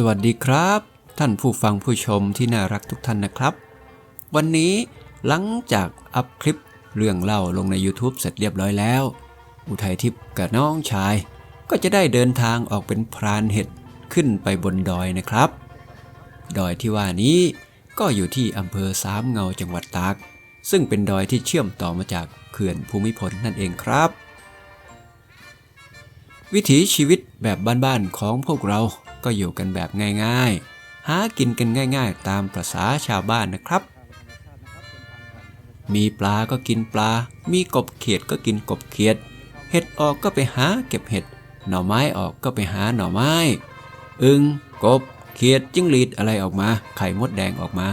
สวัสดีครับ ท่านผู้ฟังผู้ชมที่น่ารักทุกท่านนะครับ วันนี้หลังจากอัพคลิปเรื่องเล่าลงใน YouTube เสร็จเรียบร้อยแล้ว อุทัยทิพย์กับน้องชาย ก็จะได้เดินทางออกเป็นพรานเห็ดขึ้นไปบนดอยนะครับ ดอยที่ว่านี้ก็อยู่ที่อำเภอสามเงาจังหวัดตาก ซึ่งเป็นดอยที่เชื่อมต่อมาจากเขื่อนภูมิพลนั่นเองครับ วิถีชีวิตแบบบ้านๆของพวกเรา ก็อยู่กันแบบง่ายๆ หากินกันง่ายๆ ตามประษาชาวบ้านนะครับ มีปลาก็กินปลา มีกบเขียดก็กินกบเขียด เห็ดออกก็ไปหาเก็บเห็ด หน่อไม้ออกก็ไปหาหน่อไม้ อึงกบ เขียดจิ้งหรีดอะไรออกมา ไข่มดแดงออกมา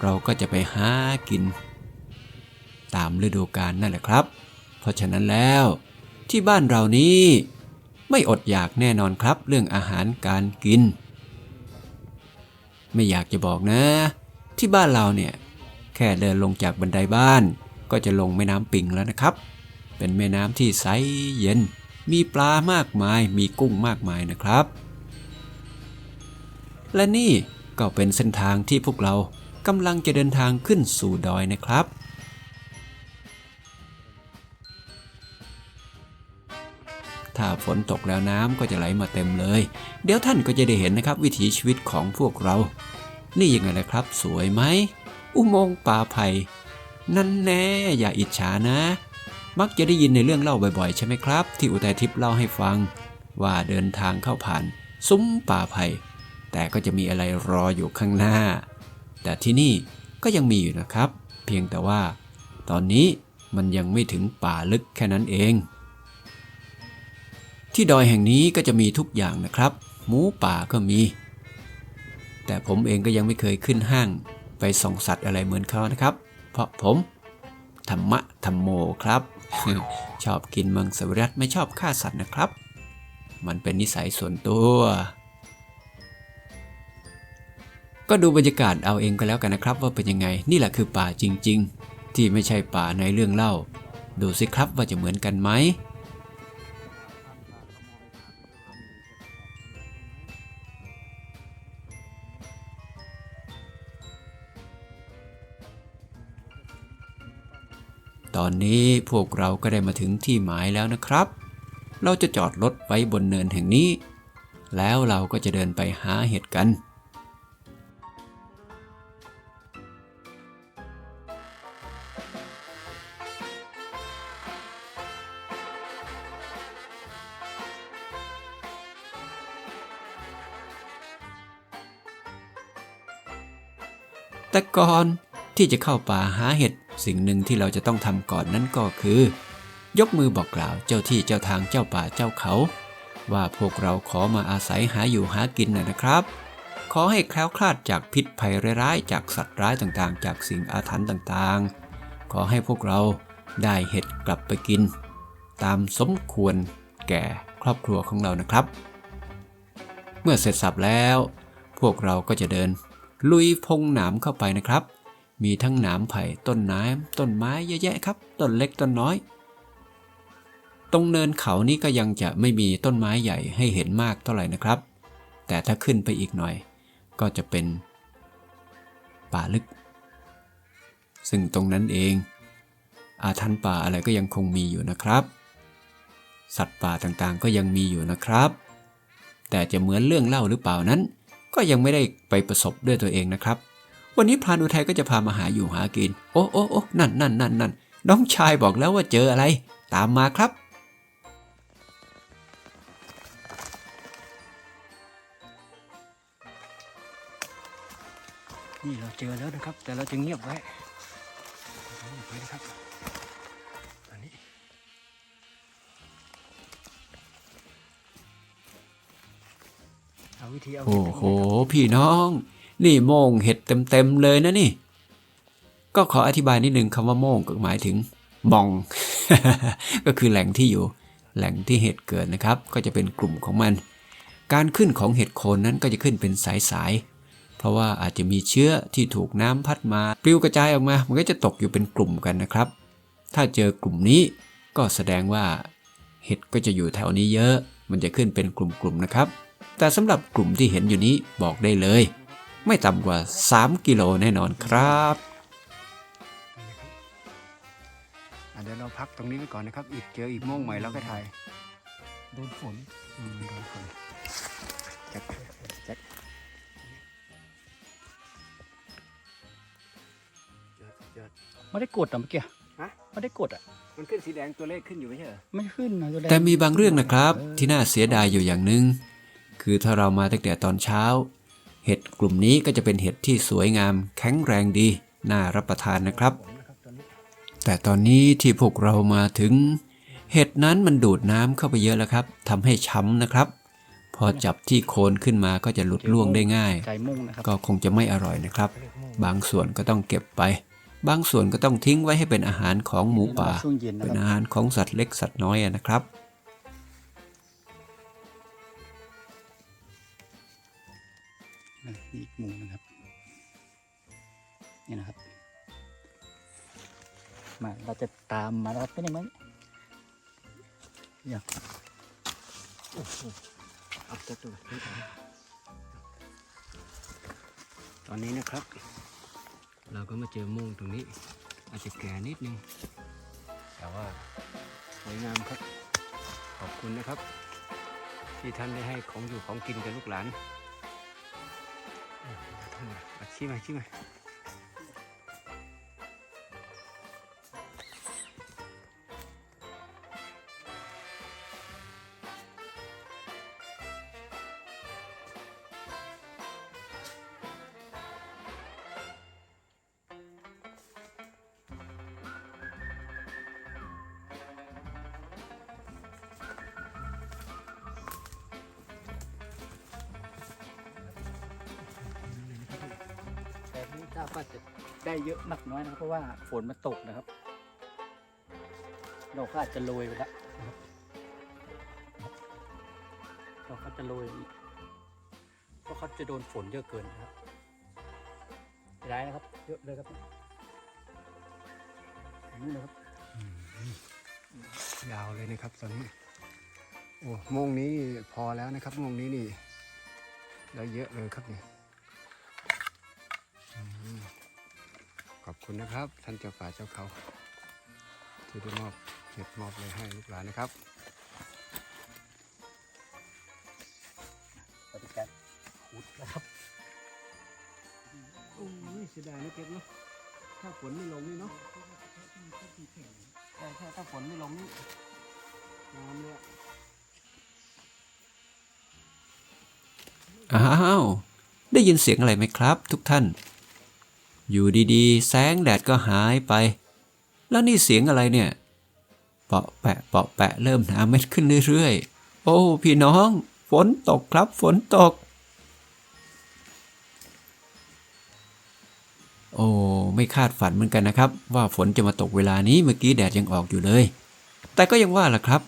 เราก็จะไปหากิน ตามฤดูกาลนั่นแหละครับ เพราะฉะนั้นแล้ว ที่บ้านเรานี้ ไม่อดอยากแน่นอนครับ เรื่องอาหารการกิน ไม่อยากจะบอกนะ ที่บ้านเราเนี่ย แค่เดินลงจากบันไดบ้าน ก็จะลงแม่น้ำปิงแล้วนะครับ เป็นแม่น้ำที่ใสเย็น มีปลามากมาย มีกุ้งมากมายนะครับ และนี่ก็เป็นเส้นทางที่พวกเรากำลังจะเดินทางขึ้นสู่ดอยนะครับ ถ้าฝนตกแล้วน้ำก็จะไหลมาเต็มเลย เดี๋ยวท่านก็จะได้เห็นนะครับวิถีชีวิตของพวกเรา นี่ยังไงล่ะครับ สวยไหม อุโมงค์ป่าไผ่นั่นแน่อย่าอิจฉานะ มักจะได้ยินในเรื่องเล่าบ่อยๆ ใช่ไหมครับ ที่อุทัยทิพย์เล่าให้ฟัง ว่าเดินทางเข้าผ่าน ซุ้มป่าไผ่แต่ก็จะมีอะไรรออยู่ข้างหน้า แต่ที่นี่ก็ยังมีอยู่นะครับ เพียงแต่ว่า ตอนนี้มันยังไม่ถึงป่าลึกแค่นั้นเอง ที่ดอยแห่งนี้ก็จะมีทุกอย่างนะครับ หมูป่าก็มี แต่ผมเองก็ยังไม่เคยขึ้นห้างไปส่องสัตว์อะไรเหมือนเขานะครับ เพราะผมธรรมะธรรมโมครับ ชอบกินมังสวิรัตไม่ชอบฆ่าสัตว์นะครับ มันเป็นนิสัยส่วนตัว ก็ดูบรรยากาศเอาเองก็แล้วกันนะครับ ว่าเป็นยังไงนี่แหละคือป่าจริง ๆ ที่ไม่ใช่ป่าในเรื่องเล่า ดูสิครับว่าจะเหมือนกันไหม อนนี้พวกเราก็ได้มาถึงที่หมายแล้วนะครับ เราจะจอดรถไว้บนเนินแห่งนี้ แล้วเราก็จะเดินไปหาเห็ดกันแต่ก่อน ที่จะเข้าป่าหาเห็ดสิ่งหนึ่งที่เราจะต้องทำก่อนนั่นก็คือ ยกมือบอกกล่าวเจ้าที่เจ้าทางเจ้าป่าเจ้าเขา ว่าพวกเราขอมาอาศัยหาอยู่หากินนะนะครับ ขอให้แคล้วคลาดจากพิษภัยร้ายจากสัตว์ร้ายต่างๆ จากสิ่งอาถรรพ์ต่างๆ ขอให้พวกเราได้เห็ดกลับไปกิน ตามสมควรแก่ครอบครัวของเรานะครับ เมื่อเสร็จสับแล้ว พวกเราก็จะเดินลุยพงหนามเข้าไปนะครับ มีทั้งหนามไผ่ต้นน้ำต้นไม้เยอะแยะครับ ต้นเล็กต้นน้อย ตรงเนินเขานี้ก็ยังจะไม่มีต้นไม้ใหญ่ให้เห็นมากเท่าไหร่นะครับ แต่ถ้าขึ้นไปอีกหน่อย ก็จะเป็น ป่าลึก ซึ่งตรงนั้นเอง อาถรรพ์ป่าอะไรก็ยังคงมีอยู่นะครับ สัตว์ป่าต่างๆก็ยังมีอยู่นะครับ แต่จะเหมือนเรื่องเล่าหรือเปล่านั้น ก็ยังไม่ได้ไปประสบด้วยตัวเองนะครับ วันนี้พรานอุทัยก็จะพามาหาอยู่หากิน โอ้โอ้โอ้นั่นนั่นนั่นนั่นน้องชายบอกแล้วว่าเจออะไร ตามมาครับ นี่เราเจอแล้วนะครับ แต่เราจะเงียบไว้เงียบไว้นะครับอันนี้เอาวิธีเอาโอ้โห พี่น้อง นี่โมงเห็ดเต็มๆเลยนะนี่ ก็ขออธิบายนิดนึงคำว่าโมงก็หมายถึงมอง ก็คือแหล่งที่อยู่ แหล่งที่เห็ดเกิดนะครับ ก็จะเป็นกลุ่มของมัน การขึ้นของเห็ดโคนนั้นก็จะขึ้นเป็นสายๆ เพราะว่าอาจจะมีเชื้อที่ถูกน้ำพัดมาปลิวกระจายออกมา มันก็จะตกอยู่เป็นกลุ่มกันนะครับ ถ้าเจอกลุ่มนี้ก็แสดงว่าเห็ดก็จะอยู่แถวนี้เยอะ มันจะขึ้นเป็นกลุ่มๆนะครับ แต่สำหรับกลุ่มที่เห็นอยู่นี้บอกได้เลย ไม่ต่ำกว่า 3 กิโลแน่นอนครับอะเดี๋ยวเราพักตรงนี้ไว้ก่อนนะครับ อีกเจออีกโม่งใหม่เราก็ถ่ายโดนฝนอืมโดนฝนแจ็คแจ็คไม่ได้กดอะเมื่อกี้ฮะไม่ได้กดอะมันขึ้นสีแดงตัวเลขขึ้นอยู่ไม่ใช่เหรอไม่ขึ้นนะตัวแดงแต่มีบางเรื่องนะครับที่น่าเสียดายอยู่อย่างหนึ่งคือถ้าเรามาตั้งแต่ตอนเช้า เห็ดกลุ่มนี้ก็จะเป็นเห็ดที่สวยงามแข็งแรงดี น่ารับประทานนะครับ แต่ตอนนี้ที่พวกเรามาถึง เห็ดนั้นมันดูดน้ำเข้าไปเยอะแล้วครับทำให้ช้ำนะครับ พอจับที่โคนขึ้นมาก็จะหลุดล่วงได้ง่ายใจมุ่งนะครับก็คงจะไม่อร่อยนะครับ บางส่วนก็ต้องเก็บไป บางส่วนก็ต้องทิ้งไว้ให้เป็นอาหารของหมูป่าช่วงเย็นนะเป็นครับอาหารของสัตว์เล็กสัตว์น้อยอะนะครับ นี่อีกมุมนะครับ นี่นะครับ มาเราจะตามมาแล้วครับเป็นยังไงอยากเอาจัดตัวนี่ก่อนตอนนี้นะครับ เราก็มาเจอม่งตรงนี้ อาจจะแก่นิดนึง แต่ว่าสวยงามครับ ขอบคุณนะครับ ที่ท่านได้ให้ของอยู่ของกินกับลูกหลาน มาอะ ชี้มาชี้มาแต่ไม่ทราบว่าจะได้เยอะมากน้อยนะครับเพราะว่าฝนมันตกนะครับเราก็อาจจะโรยไปแล้วนะครับเราก็จะโรยเพราะเขาจะโดนฝนเยอะเกินนะครับร้ายนะครับ เยอะเลยครับนี่นะครับยาวเลยนะครับตอนนี้ โอ้โมงนี้พอแล้วนะครับโมงนี้นี่ได้เยอะเลยครับนี่ คุณนะครับ ท่านเจ้าป่าเจ้าเขาที่ได้มอบเห็ดมอบเลยให้ลูกหลานนะครับปฏิการขุดนะครับโอ้ยเสียดายนะเก็บเนาะถ้าฝนไม่ลงนี่เนาะใช่ใช่ถ้าฝนไม่ลงนี่งามเลยอะอ้าว ได้ยินเสียงอะไรไหมครับ ทุกท่าน อยู่ดีๆ แสงแดดก็หายไป แล้วนี่เสียงอะไรเนี่ย เปาะแปะเปาะแปะเริ่มหนาเม็ดขึ้นเรื่อยๆ โอ้ พี่น้อง ฝนตกครับ ฝนตก โอ้ ไม่คาดฝันเหมือนกันนะครับ ว่าฝนจะมาตกเวลานี้เมื่อกี้แดดยังออกอยู่เลย แต่ก็ยังว่าล่ะครับ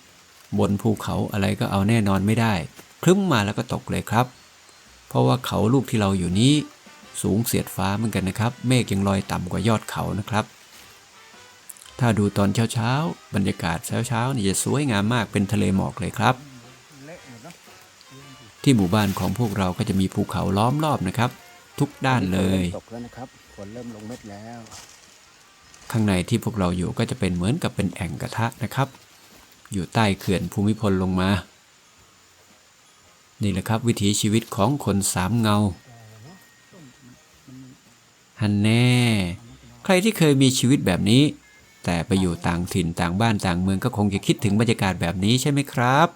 บนภูเขาอะไรก็เอาแน่นอนไม่ได้ครึ้มมาแล้วก็ตกเลยครับ เพราะว่าเขาลูกที่เราอยู่นี้ สูงเสียดฟ้าเหมือนกันนะครับ เมฆยังลอยต่ำกว่ายอดเขานะครับ ถ้าดูตอนเช้าๆ บรรยากาศเช้าๆนี่จะสวยงามมากเป็นทะเลหมอกเลยครับเละหมดเนาะที่หมู่บ้านของพวกเราก็จะมีภูเขาล้อมรอบนะครับ ทุกด้านเลยตกแล้วนะครับฝนเริ่มลงเม็ดแล้ว ข้างในที่พวกเราอยู่ก็จะเป็นเหมือนกับเป็นแอ่งกระทะนะครับ อยู่ใต้เขื่อนภูมิพลลงมานี่แหละครับวิถีชีวิตของคนสามเงา ฮันแน่ ใครที่เคยมีชีวิตแบบนี้ แต่ไปอยู่ต่างถิ่นต่างบ้านต่างเมืองก็คงจะคิดถึงบรรยากาศแบบนี้ใช่ไหมครับ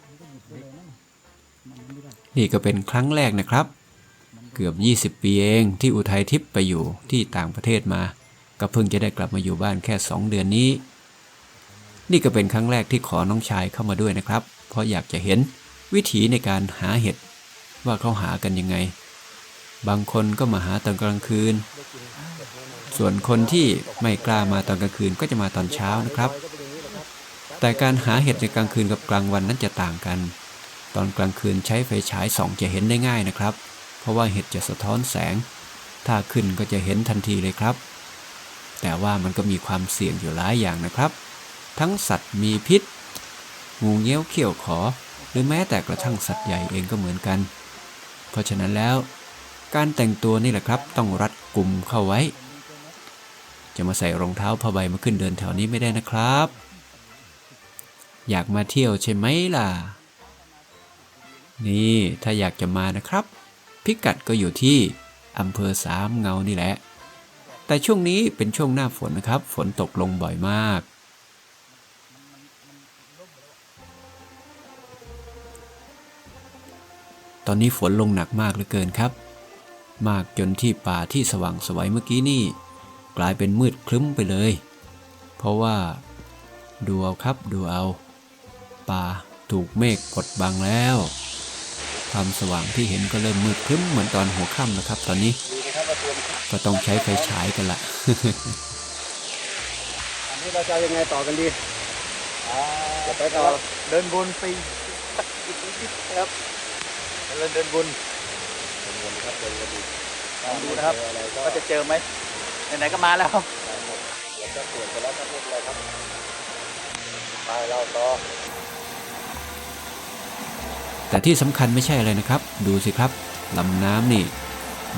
นี่ก็เป็นครั้งแรกนะครับ เกือบ 20 ปีเองที่อุทัยทิพย์ไปอยู่ที่ต่างประเทศมา ก็เพิ่งจะได้กลับมาอยู่บ้านแค่ 2 เดือนนี้ นี่ก็เป็นครั้งแรกที่ขอน้องชายเข้ามาด้วยนะครับ เพราะอยากจะเห็นวิถีในการหาเห็ดว่าเขาหากันยังไง บางคนก็มาหาตอนกลางคืน ส่วนคนที่ไม่กล้ามาตอนกลางคืนก็จะมาตอนเช้านะครับ แต่การหาเห็ดในกลางคืนกับกลางวันนั้นจะต่างกัน ตอนกลางคืนใช้ไฟฉายส่องจะเห็นได้ง่ายนะครับ เพราะว่าเห็ดจะสะท้อนแสง ถ้าขึ้นก็จะเห็นทันทีเลยครับ แต่ว่ามันก็มีความเสี่ยงอยู่หลายอย่างนะครับ ทั้งสัตว์มีพิษ งูเงี้ยวเขี้ยวขอ หรือแม้แต่กระทั่งสัตว์ใหญ่เองก็เหมือนกัน เพราะฉะนั้นแล้ว การแต่งตัวนี่แหละครับ ต้องรัดกลุ่มเข้าไว้ จะมาใส่รองเท้าผ้าใบมาขึ้นเดินแถวนี้ไม่ได้นะครับ อยากมาเที่ยวใช่ไหมล่ะ นี่ถ้าอยากจะมานะครับ พิกัดก็อยู่ที่อำเภอสามเงานี่แหละ แต่ช่วงนี้เป็นช่วงหน้าฝนนะครับ ฝนตกลงบ่อยมากตอนนี้ฝนลงหนักมากเหลือเกินครับ มากจนที่ป่าที่สว่างไสวัยเมื่อกี้นี่ กลายเป็นมืดครึ้มไปเลย เพราะว่า ดูเอาครับดูเอา ป่าถูกเมฆกดบังแล้ว ความสว่างที่เห็นก็เริ่มมืดครึ้มเหมือนตอนหัวค่ำนะครับ ตอนนี้ดีนะครับว่าตัวมันก็ต้องใช้ไฟฉายกันละอันนี้เราจะเอายังไงต่อกันดีจะไปต่อเดินบนไปสักอีกนิดนะครับเดินเดินบน เดินบนครับเดินบนลองดูนะครับว่าจะเจอไหมไหนๆก็มาแล้วเดี๋ยวจะเปลี่ยนไปแล้วครับไม่เป็นไรครับไปเราต่อ แต่ที่สำคัญไม่ใช่อะไรนะครับ ดูสิครับลำน้ำนี่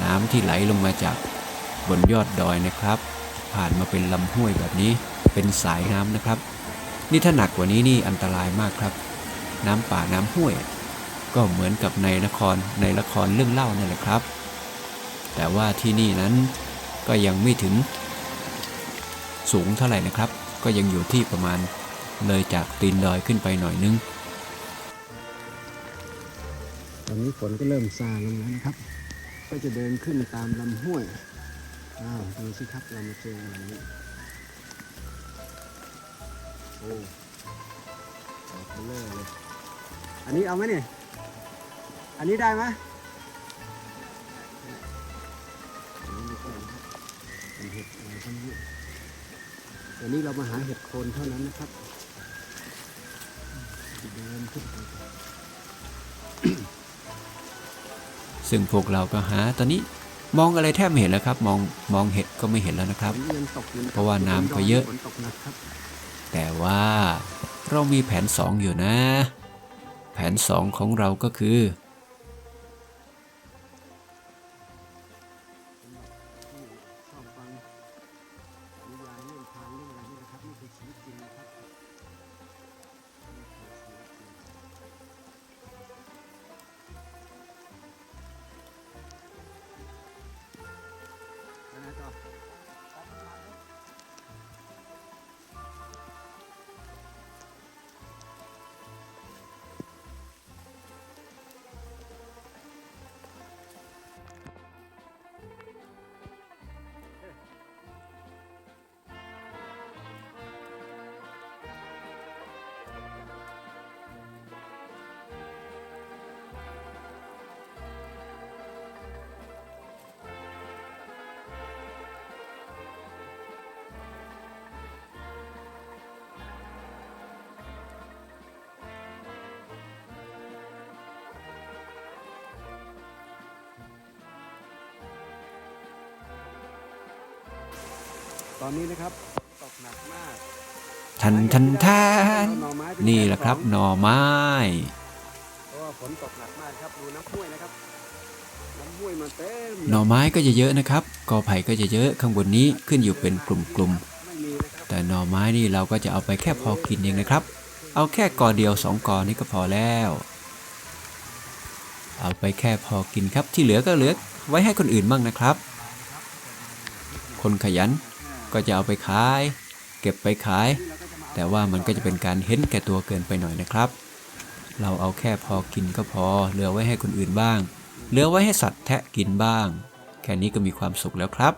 น้ำที่ไหลลงมาจากบนยอดดอยนะครับ ผ่านมาเป็นลำห้วยแบบนี้ เป็นสายน้ำนะครับ นี่ถ้าหนักกว่านี้นี่อันตรายมากครับ น้ำป่าน้ำห้วย ก็เหมือนกับในละครในละครเรื่องเล่านั่นแหละครับ แต่ว่าที่นี่นั้นก็ยังไม่ถึงสูงเท่าไหร่นะครับ ก็ยังอยู่ที่ประมาณเลยจากตีนดอยขึ้นไปหน่อยนึง ตอนนี้ฝนก็เริ่มซาลงแล้วนะครับ ก็จะเดินขึ้นตามลำห้วย อ้าวดูสิครับเรามาเจออะไรนี้ โอ้ดอกเลอเลย อันนี้เอาไหมเนี่ย อันนี้ได้ไหมอันนี้ไม่ใช่นะครับเป็นเห็ดอะไรทั้งนี้วันนี้เรามาหาเห็ดโคนเท่านั้นนะครับเดินขึ้นไปซึ่งพวกเราก็หาตอนนี้มองอะไรแทบไม่เห็นแล้วครับ มองมองเห็ดก็ไม่เห็นแล้วนะครับฝนยังตกอยู่นคบเพราะว่าน้ำก็เยอะฝนตกหนักครับแต่ว่าเรามีแผน 2 อยู่นะ แผน 2 ของเราก็คือ ตอนนี้นะครับตกหนักมากทันทันทานหน่อไม้เป็นี่แหละครับสองหน่อไม้ เพราะว่าฝนตกหนักมากครับดูน้ำห้วยนะครับน้ำห้วยมันเต็มหน่อไม้ก็จะเยอะนะครับกอไผ่ก็จะเยอะข้างบนนี้ขึ้นอยู่เป็นกลุ่มไม่มีนะครับๆ แต่หน่อไม้นี่เราก็จะเอาไปแค่พอกินเองนะครับ เอาแค่กอเดียวสองกอนี่ก็พอแล้ว เอาไปแค่พอกินครับที่เหลือก็เหลือไว้ให้คนอื่นบ้างนะครับ คนขยัน ก็จะเอาไปขาย เก็บไปขาย แต่ว่ามันก็จะเป็นการเห็นแก่ตัวเกินไปหน่อยนะครับ เราเอาแค่พอกินก็พอ เหลือไว้ให้คนอื่นบ้าง เหลือไว้ให้สัตว์แทะกินบ้าง แค่นี้ก็มีความสุขแล้วครับ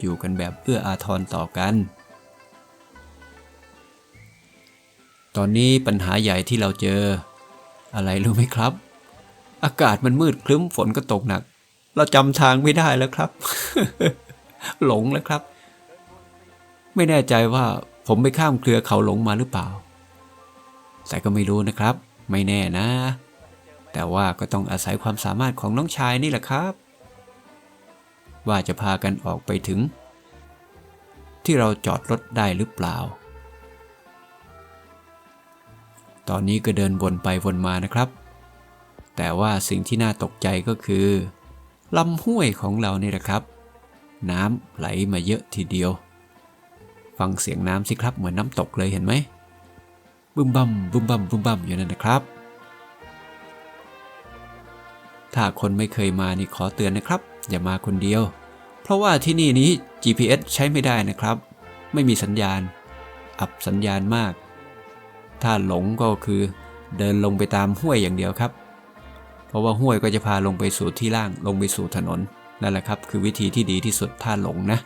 อยู่กันแบบเอื้ออาทรต่อกัน ตอนนี้ปัญหาใหญ่ที่เราเจอ อะไรรู้ไหมครับ อากาศมันมืดครึ้มฝนก็ตกหนัก เราจำทางไม่ได้แล้วครับ หลงแล้วครับ ไม่แน่ใจว่าผมไปข้ามเครือเขาหลงมาหรือเปล่า แต่ก็ไม่รู้นะครับ ไม่แน่นะ แต่ว่าก็ต้องอาศัยความสามารถของน้องชายนี่แหละครับ ว่าจะพากันออกไปถึง ที่เราจอดรถได้หรือเปล่า ตอนนี้ก็เดินวนไปวนมานะครับ แต่ว่าสิ่งที่น่าตกใจก็คือลำห้วยของเรานี่แหละครับ น้ำไหลมาเยอะทีเดียว ฟังเสียงน้ำสิครับเหมือนน้ำตกเลยเห็นไหมบึมบัมบึมบัมบึมบัมอยู่นั่นนะครับ ถ้าคนไม่เคยมานี่ขอเตือนนะครับ อย่ามาคนเดียว เพราะว่าที่นี่นี้ GPS ใช้ไม่ได้นะครับ ไม่มีสัญญาณ อับสัญญาณมาก ถ้าหลงก็คือ เดินลงไปตามห้วยอย่างเดียวครับ เพราะว่าห้วยก็จะพาลงไปสู่ที่ล่างลงไปสู่ถนนนั่นแหละครับ คือวิธีที่ดีที่สุดถ้าหลงนะ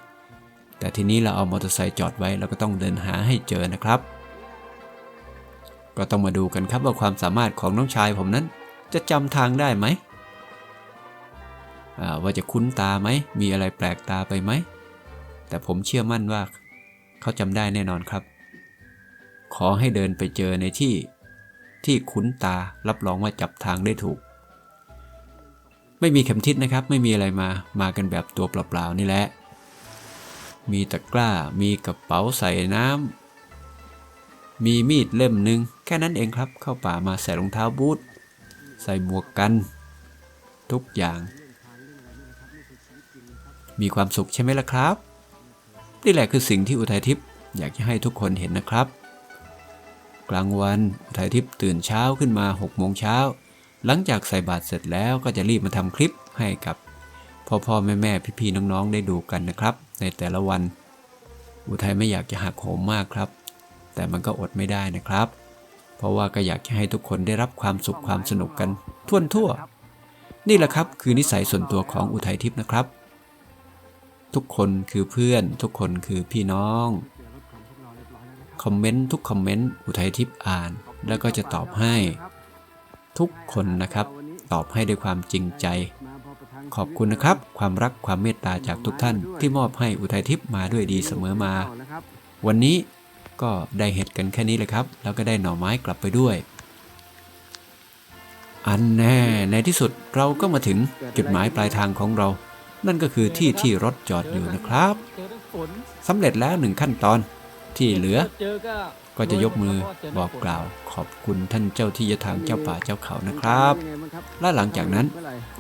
แต่ทีนี้เราเอามอเตอร์ไซค์จอดไว้เราก็ต้องเดินหาให้เจอนะครับ ก็ต้องมาดูกันครับว่าความสามารถของน้องชายผมนั้น จะจำทางได้ไหมว่าจะคุ้นตาไหม มีอะไรแปลกตาไปไหม แต่ผมเชื่อมั่นว่า เขาจำได้แน่นอนครับ ขอให้เดินไปเจอในที่ที่คุ้นตารับรองว่าจับทางได้ถูก ไม่มีเข็มทิศนะครับ ไม่มีอะไรมามากันแบบตัวเปล่าๆนี่แหละ มีตะกร้า มีกระเป๋าใส่น้ำ มีมีดเล่มหนึ่งแค่นั้นเองครับ เข้าป่ามาใส่รองเท้าบูท ใส่หมวกกัน ทุกอย่าง มีความสุขใช่ไหมล่ะครับ นี่แหละคือสิ่งที่อุทัยทิพย์อยากจะให้ทุกคนเห็นนะครับ กลางวันอุทัยทิพย์ตื่นเช้าขึ้นมา6โมงเช้า หลังจากใส่บาตรเสร็จแล้วก็จะรีบมาทำคลิปให้กับพ่อพ่อแม่แม่พี่พี่น้องๆ ได้ดูกันนะครับ ในแต่ละวัน อุทัยไม่อยากจะหักโหมมากครับ แต่มันก็อดไม่ได้นะครับ เพราะว่าก็อยากจะให้ทุกคนได้รับความสุขความสนุกกันทั่วทั่ว นี่แหละครับคือนิสัยส่วนตัวของอุทัยทิพย์นะครับ ทุกคนคือเพื่อน ทุกคนคือพี่น้องคอมเมนต์ทุกคอมเมนต์อุทัยทิพย์อ่าน แล้วก็จะตอบให้ ทุกคนนะครับ ตอบให้ด้วยความจริงใจ ขอบคุณนะครับ ความรักความเมตตาจากทุกท่าน ที่มอบให้อุทัยทิพย์มาด้วยดีเสมอมา วันนี้ก็ได้เห็ดกันแค่นี้เลยครับ แล้วก็ได้หน่อไม้กลับไปด้วย อันแน่ ในที่สุดเราก็มาถึงจุดหมายปลายทางของเรา นั่นก็คือที่ที่รถจอดอยู่นะครับสำเร็จแล้วหนึ่งขั้นตอน ที่เหลือเจอก็ก็จะยกมือบอกกล่าวขอบคุณท่านเจ้าที่เจ้าทางเจ้าป่าเจ้าเขานะครับ และหลังจากนั้น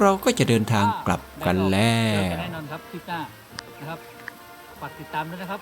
เราก็จะเดินทางกลับกันแล้เจอวกันแน่นอนครับคลิปหน้านะครับฝากติดตามด้วยนะครับ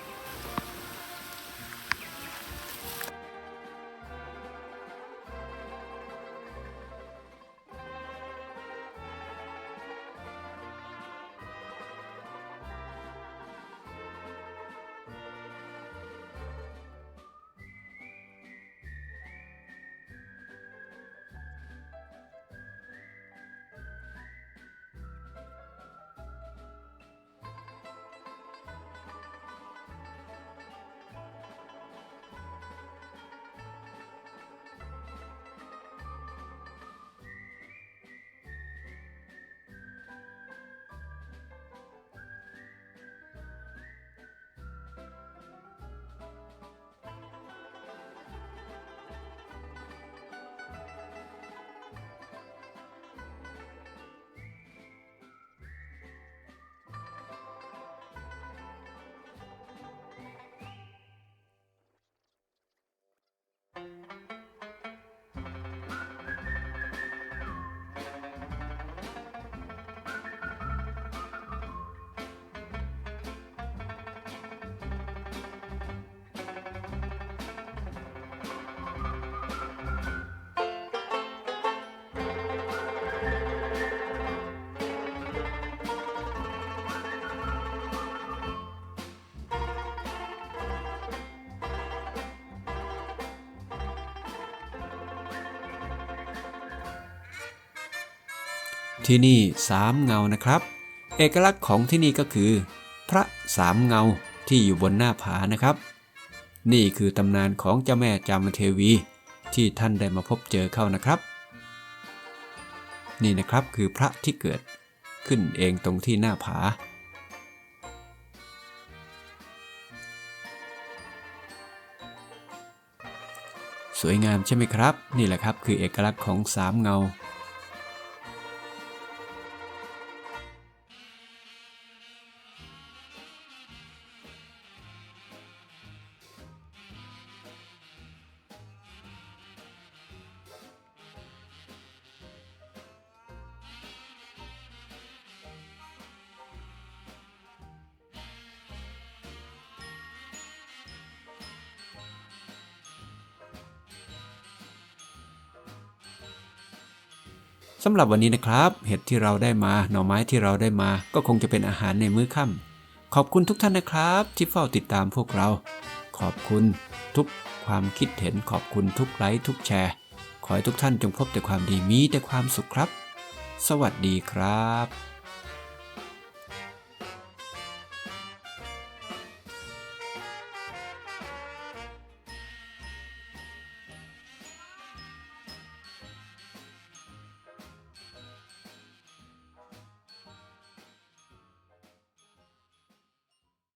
ที่นี่สามเงานะครับ เอกลักษณ์ของที่นี่ก็คือ พระสามเงาที่อยู่บนหน้าผานะครับ นี่คือตำนานของเจ้าแม่จามเทวี ที่ท่านได้มาพบเจอเข้านะครับ นี่นะครับคือพระที่เกิดขึ้นเองตรงที่หน้าผา สวยงามใช่ไหมครับ นี่แหละครับคือเอกลักษณ์ของสามเงา สำหรับวันนี้นะครับ เห็ดที่เราได้มาหน่อไม้ที่เราได้มา ก็คงจะเป็นอาหารในมื้อค่ำขอบคุณทุกท่านนะครับ ที่เฝ้าติดตามพวกเรา ขอบคุณทุกความคิดเห็นขอบคุณทุกไลค์ทุกแชร์ ขอให้ทุกท่านจงพบแต่ความดีมีแต่ความสุขครับ สวัสดีครับ